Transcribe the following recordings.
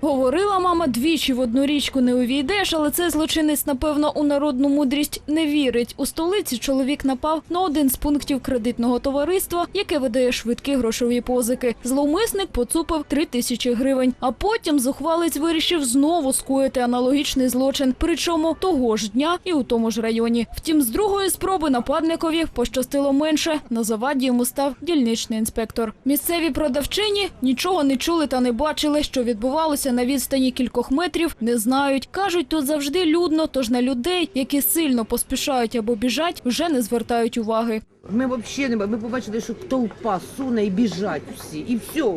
Говорила мама двічі в одну річку не увійдеш, але цей злочинець, напевно, у народну мудрість не вірить. У столиці чоловік напав на один з пунктів кредитного товариства, яке видає швидкі грошові позики. Зловмисник поцупив три тисячі гривень, а потім зухвалець вирішив знову скоїти аналогічний злочин, причому того ж дня і у тому ж районі. Втім, з другої спроби нападникові пощастило менше. На заваді йому став дільничний інспектор. Місцеві продавчині нічого не чули та не бачили, що відбувалося на відстані кількох метрів. Не знають. кажуть, тут завжди людно, тож на людей, які сильно поспішають або біжать, вже не звертають уваги. Ми взагалі не ми побачили, що толпа суне і біжать всі, і все.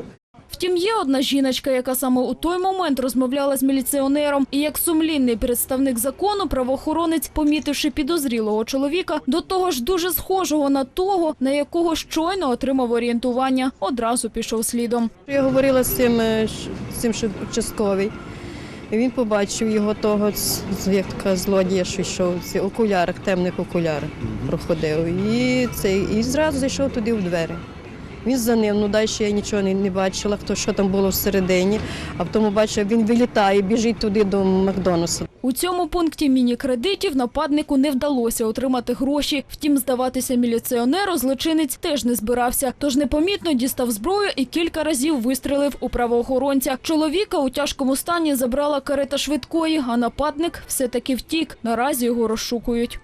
Втім, є одна жіночка, яка саме у той момент розмовляла з міліціонером, і як сумлінний представник закону, правоохоронець, помітивши підозрілого чоловіка, до того ж дуже схожого на того, на якого щойно отримав орієнтування, одразу пішов слідом. Я говорила з цим, е, з цим що участковий. І він побачив його того, як така злодія, що йшов в окулярах, темних окулярах проходив. І, цей, і зразу зайшов туди в двері. Він за ним, ну далі я нічого не, не бачила, хто що там було всередині, а потім бачив, він вилітає, біжить туди до Макдональдса. У цьому пункті міні-кредитів нападнику не вдалося отримати гроші. Втім, здаватися міліціонеру злочинець теж не збирався. Тож непомітно дістав зброю і кілька разів вистрелив у правоохоронця. Чоловіка у тяжкому стані забрала карета швидкої, а нападник все таки втік. Наразі його розшукують.